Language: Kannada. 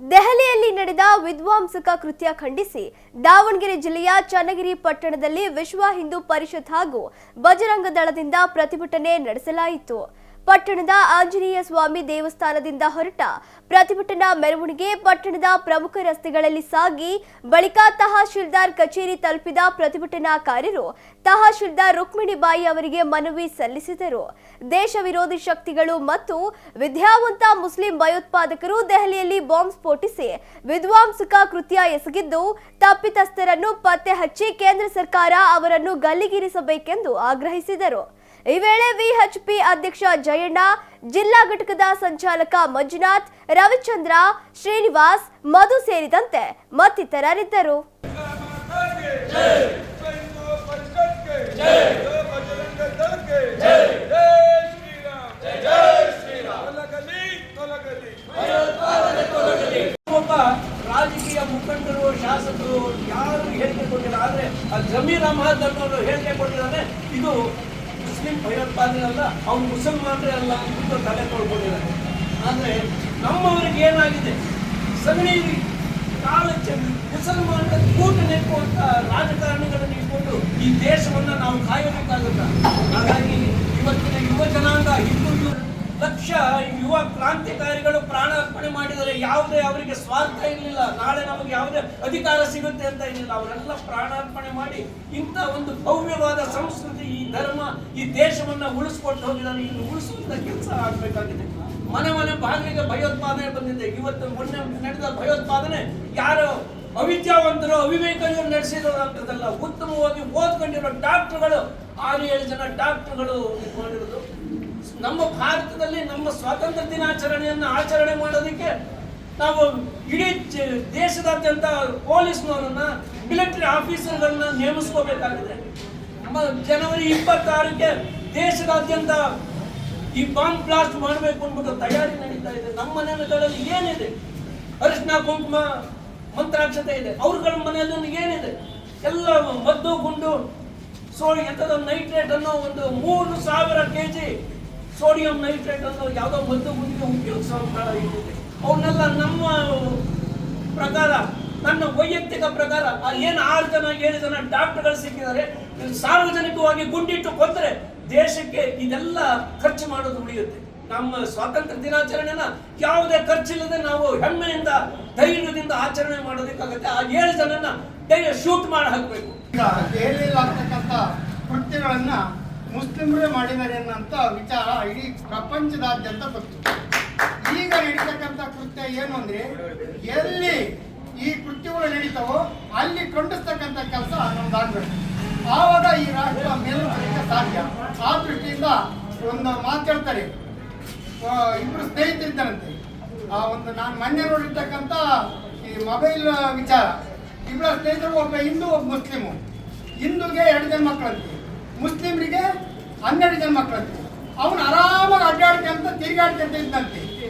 ದೆಹಲಿಯಲ್ಲಿ ನಡೆದ ವಿಧ್ವಂಸಕ ಕೃತ್ಯ ಖಂಡಿಸಿ ದಾವಣಗೆರೆ ಜಿಲ್ಲೆಯ ಚನ್ನಗಿರಿ ಪಟ್ಟಣದಲ್ಲಿ ವಿಶ್ವ ಹಿಂದೂ ಪರಿಷತ್ ಹಾಗೂ ಬಜರಂಗ ದಳದಿಂದ ಪ್ರತಿಭಟನೆ ನಡೆಸಲಾಯಿತು. ಪಟ್ಟಣದ ಆಂಜನೇಯ ಸ್ವಾಮಿ ದೇವಸ್ಥಾನದಿಂದ ಹೊರಟ ಪ್ರತಿಭಟನಾ ಮೆರವಣಿಗೆ ಪಟ್ಟಣದ ಪ್ರಮುಖ ರಸ್ತೆಗಳಲ್ಲಿ ಸಾಗಿ ಬಳಿಕ ತಹಶೀಲ್ದಾರ್ ಕಚೇರಿ ತಲುಪಿದ ಪ್ರತಿಭಟನಾಕಾರರು ತಹಶೀಲ್ದಾರ್ ರುಕ್ಮಿಣಿಬಾಯಿ ಅವರಿಗೆ ಮನವಿ ಸಲ್ಲಿಸಿದರು. ದೇಶ ವಿರೋಧಿ ಶಕ್ತಿಗಳು ಮತ್ತು ವಿದ್ಯಾವಂತ ಮುಸ್ಲಿಂ ಭಯೋತ್ಪಾದಕರು ದೆಹಲಿಯಲ್ಲಿ ಬಾಂಬ್ ಸ್ಫೋಟಿಸಿ ವಿಧ್ವಂಸಕ ಕೃತ್ಯ ಎಸಗಿದ್ದು ತಪ್ಪಿತಸ್ಥರನ್ನು ಪತ್ತೆ ಹಚ್ಚಿ ಕೇಂದ್ರ ಸರ್ಕಾರ ಅವರನ್ನು ಗಲ್ಲಿಗಿರಿಸಬೇಕೆಂದು ಆಗ್ರಹಿಸಿದರು. ಈ ವೇಳೆ ವಿಎಚ್ಪಿ ಅಧ್ಯಕ್ಷ ಜಯಣ್ಣ, ಜಿಲ್ಲಾ ಘಟಕದ ಸಂಚಾಲಕ ಮಂಜುನಾಥ್, ರವಿಚಂದ್ರ, ಶ್ರೀನಿವಾಸ್, ಮಧು ಸೇರಿದಂತೆ ಮತ್ತಿತರರಿದ್ದರು. ರಾಜಕೀಯ ಮುಖಂಡರು, ಶಾಸಕರು ಯಾರು ಹೇಳಿಕೆ ಆದ್ರೆ ಆ ಜಮೀರ್ ಅಹಮದ್ ಅನ್ನೋರು ಹೇಳಿಕೆ ಕೊಟ್ಟಿದ್ದಾರೆ. ಇದು ಮುಸ್ಲಿಂ ಭಯೋತ್ಪಾದನೆ ಅಲ್ಲ, ಅವ್ನು ಮುಸಲ್ಮಾನರೇ ಅಲ್ಲ ಅಂತ ತಲೆ ತೊಳ್ಕೊಂಡಿದ್ದಾರೆ. ಆದರೆ ನಮ್ಮವರಿಗೆ ಏನಾಗಿದೆ? ಸಗಣಿ ಕಾಲಕ್ಕೆ ಮುಸಲ್ಮಾನರ ಕೂಟ ನೆಕ್ಕುವಂತ ರಾಜಕಾರಣಿಗಳನ್ನು ಇಟ್ಕೊಂಡು ಈ ದೇಶವನ್ನು ನಾವು ಕಾಯಬೇಕಾಗುತ್ತ? ಹಾಗಾಗಿ ಇವತ್ತಿನ ಕ್ರಾಂತಿಕಾರಿಗಳು ಪ್ರಾಣಾರ್ಪಣೆ ಮಾಡಿದರೆ ಯಾವುದೇ ಅವರಿಗೆ ಸ್ವಾರ್ಥ ಇರಲಿಲ್ಲ. ನಾಳೆ ನಮಗೆ ಯಾವುದೇ ಅಧಿಕಾರ ಸಿಗುತ್ತೆ ಅಂತ ಇರಲಿಲ್ಲ ಅವರೆಲ್ಲ ಪ್ರಾಣಾರ್ಪಣೆ ಮಾಡಿ ಇಂಥ ಒಂದು ಭವ್ಯವಾದ ಸಂಸ್ಕೃತಿ, ಈ ಧರ್ಮ, ಈ ದೇಶವನ್ನ ಉಳಿಸ್ಕೊಟ್ಟು ಹೋಗಿದ್ದಾರೆ. ಇನ್ನು ಉಳಿಸುವಂತ ಕೆಲಸ ಆಗಬೇಕಾಗಿದೆ. ಮನೆ ಮನೆ ಬಾಗಿಲಿಗೆ ಭಯೋತ್ಪಾದನೆ ಬಂದಿದೆ. ಇವತ್ತು ಮೊನ್ನೆ ನಡೆದ ಭಯೋತ್ಪಾದನೆ ಯಾರು ಅವಿದ್ಯಾವಂತರು, ಅವಿವೇಕರು ನಡೆಸಿರೋರು ಅಂತದಲ್ಲ ಉತ್ತಮವಾಗಿ ಓದ್ಕೊಂಡಿರೋ ಡಾಕ್ಟರ್ಗಳು, ಆರು ಏಳು ಜನ ಡಾಕ್ಟರ್ಗಳು ಇಟ್ಕೊಂಡಿರೋದು ನಮ್ಮ ಭಾರತದಲ್ಲಿ ನಮ್ಮ ಸ್ವಾತಂತ್ರ್ಯ ದಿನಾಚರಣೆಯನ್ನು ಆಚರಣೆ ಮಾಡೋದಕ್ಕೆ ನಾವು ಇಡೀ ದೇಶದಾದ್ಯಂತ ಪೊಲೀಸ್ನವರನ್ನ, ಮಿಲಿಟರಿ ಆಫೀಸರ್ಗಳನ್ನ ನೇಮಿಸ್ಕೋಬೇಕಾಗಿದೆ. ನಮ್ಮ ಜನವರಿ ಇಪ್ಪತ್ತಾರಕ್ಕೆ ದೇಶದಾದ್ಯಂತ ಈ ಬಾಂಬ್ ಬ್ಲಾಸ್ಟ್ ಮಾಡಬೇಕು ಅನ್ಬಿಟ್ಟು ತಯಾರಿ ನಡೀತಾ ಇದೆ. ನಮ್ಮ ಮನೆಗಳಲ್ಲಿ ಏನಿದೆ? ಅರಿಶಿನ, ಕುಂಕುಮ, ಮಂತ್ರಾಕ್ಷತೆ ಇದೆ. ಅವ್ರಗಳ ಮನೆಯಲ್ಲಿ ಏನಿದೆ? ಎಲ್ಲ ಮದ್ದು, ಗುಂಡು ಸೋ ಎಂಥದ ನೈಟ್ರೇಟ್ ಅನ್ನೋ ಒಂದು ಮೂರು ಸಾವಿರ ಕೆ ಜಿ ಸೋಡಿಯಂ ನೈಟ್ರೇಟ್ ಅನ್ನೋ ಯಾವುದೋ ಬಂದು ಮುಂದೆ ಉಪಯೋಗಿಸೋ ಇದೆ. ಅವನ್ನೆಲ್ಲ ನಮ್ಮ ಪ್ರಕಾರ ನನ್ನ ವೈಯಕ್ತಿಕ ಪ್ರಕಾರ ಏನು ಆರು ಜನ ಏಳು ಜನ ಡಾಕ್ಟರ್ಗಳು ಸಿಕ್ಕಿದ್ದಾರೆ ಸಾರ್ವಜನಿಕವಾಗಿ ಗುಂಡಿಟ್ಟು ಕೊಂದರೆ ದೇಶಕ್ಕೆ ಇದೆಲ್ಲ ಖರ್ಚು ಮಾಡೋದು ಉಳಿಯುತ್ತೆ. ನಮ್ಮ ಸ್ವಾತಂತ್ರ್ಯ ದಿನಾಚರಣೆನ ಯಾವುದೇ ಖರ್ಚಿಲ್ಲದೆ ನಾವು ಹೆಮ್ಮೆಯಿಂದ, ಧೈರ್ಯದಿಂದ ಆಚರಣೆ ಮಾಡೋದಕ್ಕಾಗುತ್ತೆ. ಆ ಏಳು ಜನನ ಶೂಟ್ ಮಾಡಿ ಹಾಕಬೇಕು. ಈಗ ಕೃತ್ಯಗಳನ್ನ ಮುಸ್ಲಿಮರೇ ಮಾಡಿದ್ದಾರೆ ಅನ್ನೋಂಥ ವಿಚಾರ ಇಡೀ ಪ್ರಪಂಚದಾದ್ಯಂತ ಬಂತು. ಈಗ ನಡೀತಕ್ಕಂಥ ಕೃತ್ಯ ಏನು ಅಂದ್ರೆ, ಎಲ್ಲಿ ಈ ಕೃತ್ಯಗಳು ನಡೀತಾವೋ ಅಲ್ಲಿ ಖಂಡಿಸ್ತಕ್ಕಂಥ ಕೆಲಸ ನಮ್ದಾಗಬೇಕು ಆವಾಗ ಈ ರಾಷ್ಟ್ರ ಮೇಲ್ಬರಲಿಕ್ಕೆ ಸಾಧ್ಯ. ಆ ದೃಷ್ಟಿಯಿಂದ ಒಂದು ಮಾತಾಡ್ತಾರೆ ಇಬ್ರು ಸ್ನೇಹಿತರಿದ್ದಾರಂತೆ. ಆ ಒಂದು ನಾನು ಮೊನ್ನೆ ನೋಡಿರ್ತಕ್ಕಂಥ ಈ ಮೊಬೈಲ್ ವಿಚಾರ. ಇಬ್ಬರ ಸ್ನೇಹಿತರು ಒಬ್ಬ ಹಿಂದೂ, ಒಬ್ಬ ಮುಸ್ಲಿಮು. ಹಿಂದೂಗೆ ಎರಡು ಜನ ಮಕ್ಕಳಂತೆ ಮುಸ್ಲಿಮ್ರಿಗೆ ಹನ್ನೆರಡು ಜನ ಮಕ್ಕಳಂತೆ ಅವನು ಆರಾಮಾಗಿ ಅಡ್ಡಾಡ್ಕೊಂತ ತಿರುಗಾಡ್ಕೊಂತ ಇದ್ದಂತೆ